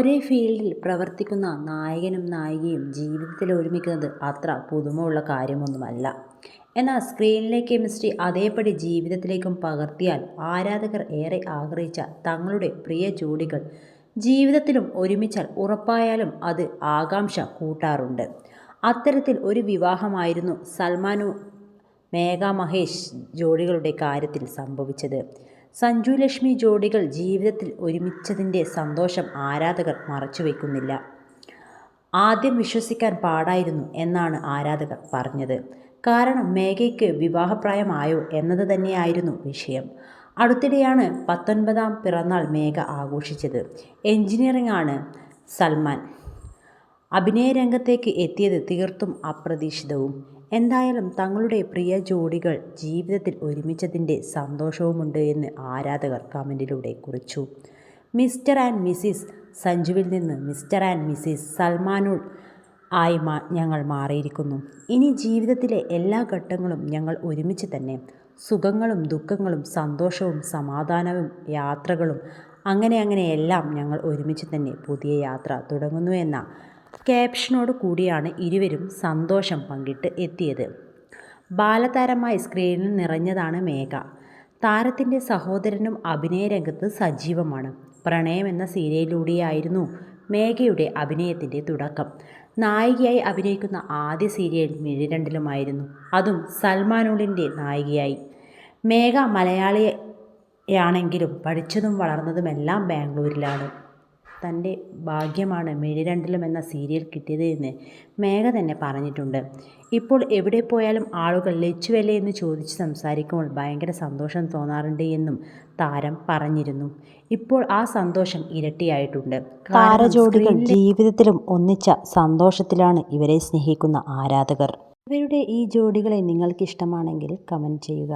ഒരേ ഫീൽഡിൽ പ്രവർത്തിക്കുന്ന നായകനും നായികയും ജീവിതത്തിൽ ഒരുമിക്കുന്നത് അത്ര പുതുമയുള്ള കാര്യമൊന്നുമല്ല. എന്നാൽ സ്ക്രീനിലെ കെമിസ്ട്രി അതേപടി ജീവിതത്തിലേക്കും പകർത്തിയാൽ ആരാധകർ ഏറെ ആഗ്രഹിച്ച തങ്ങളുടെ പ്രിയ ജോഡികൾ ജീവിതത്തിലും ഒരുമിച്ചാൽ ഉറപ്പായാലും അത് ആകാംക്ഷ കൂട്ടാറുണ്ട്. അത്തരത്തിൽ ഒരു വിവാഹമായിരുന്നു സൽമാനു മേഘ മഹേഷ് ജോഡികളുടെ കാര്യത്തിൽ സംഭവിച്ചത്. സഞ്ജു ലക്ഷ്മി ജോഡികൾ ജീവിതത്തിൽ ഒരുമിച്ചതിന്റെ സന്തോഷം ആരാധകർ മറച്ചുവെക്കുന്നില്ല. ആദ്യം വിശ്വസിക്കാൻ പാടായിരുന്നു എന്നാണ് ആരാധകർ പറഞ്ഞത്. കാരണം മേഘയ്ക്ക് വിവാഹപ്രായമായോ എന്നത് തന്നെയായിരുന്നു വിഷയം. അടുത്തിടെയാണ് പത്തൊൻപതാം പിറന്നാൾ മേഘ ആഘോഷിച്ചത്. എൻജിനീയറാണ് സൽമാൻ. അഭിനയ രംഗത്തേക്ക് എത്തിയത് തീർത്തും അപ്രതീക്ഷിതവും. എന്തായാലും തങ്ങളുടെ പ്രിയ ജോഡികൾ ജീവിതത്തിൽ ഒരുമിച്ചതിന്റെ സന്തോഷവുമുണ്ട് എന്ന് ആരാധകർ കമന്റിലൂടെ കുറിച്ചു. മിസ്റ്റർ ആൻഡ് മിസ്സിസ് സഞ്ജുവിൽ നിന്ന് മിസ്റ്റർ ആൻഡ് മിസ്സിസ് സൽമാനുൾ ആയി മാ ഞങ്ങൾ മാറിയിരിക്കുന്നു. ഇനി ജീവിതത്തിലെ എല്ലാ ഘട്ടങ്ങളും ഞങ്ങൾ ഒരുമിച്ച് തന്നെ. സുഖങ്ങളും ദുഃഖങ്ങളും സന്തോഷവും സമാധാനവും യാത്രകളും അങ്ങനെ അങ്ങനെ എല്ലാം ഞങ്ങൾ ഒരുമിച്ച് തന്നെ പുതിയ യാത്ര തുടങ്ങുന്നു എന്ന ക്യാപ്ഷനോട് കൂടിയാണ് ഇരുവരും സന്തോഷം പങ്കിട്ട് എത്തിയത്. ബാലതാരമായി സ്ക്രീനിൽ നിറഞ്ഞതാണ് മേഘ. താരത്തിന്റെ സഹോദരനും അഭിനയരംഗത്ത് സജീവമാണ്. പ്രണയം എന്ന സീരിയലിലൂടെയായിരുന്നു മേഘയുടെ അഭിനയത്തിന്റെ തുടക്കം. നായികയായി അഭിനയിക്കുന്ന ആദ്യ സീരിയൽ മിഴിരണ്ടിലുമായിരുന്നു. അതും സൽമാനുളിന്റെ നായികയായി. മേഘ മലയാളിയാണെങ്കിലും പഠിച്ചതും വളർന്നതുമെല്ലാം ബാംഗ്ലൂരിലാണ്. തന്റെ ഭാഗ്യമാണ് മിഴിരണ്ടിലും എന്ന സീരിയൽ കിട്ടിയത് എന്ന് മേഘ തന്നെ പറഞ്ഞിട്ടുണ്ട്. ഇപ്പോൾ എവിടെ പോയാലും ആളുകൾ ലച്ചുവല്ലേ എന്ന് ചോദിച്ച് സംസാരിക്കുമ്പോൾ ഭയങ്കര സന്തോഷം തോന്നാറുണ്ട് എന്നും താരം പറഞ്ഞിരുന്നു. ഇപ്പോൾ ആ സന്തോഷം ഇരട്ടിയായിട്ടുണ്ട്. താരജോഡികൾ ജീവിതത്തിലും ഒന്നിച്ച സന്തോഷത്തിലാണ് ഇവരെ സ്നേഹിക്കുന്ന ആരാധകർ. ഇവരുടെ ഈ ജോഡികളെ നിങ്ങൾക്ക് ഇഷ്ടമാണെങ്കിൽ കമന്റ് ചെയ്യുക.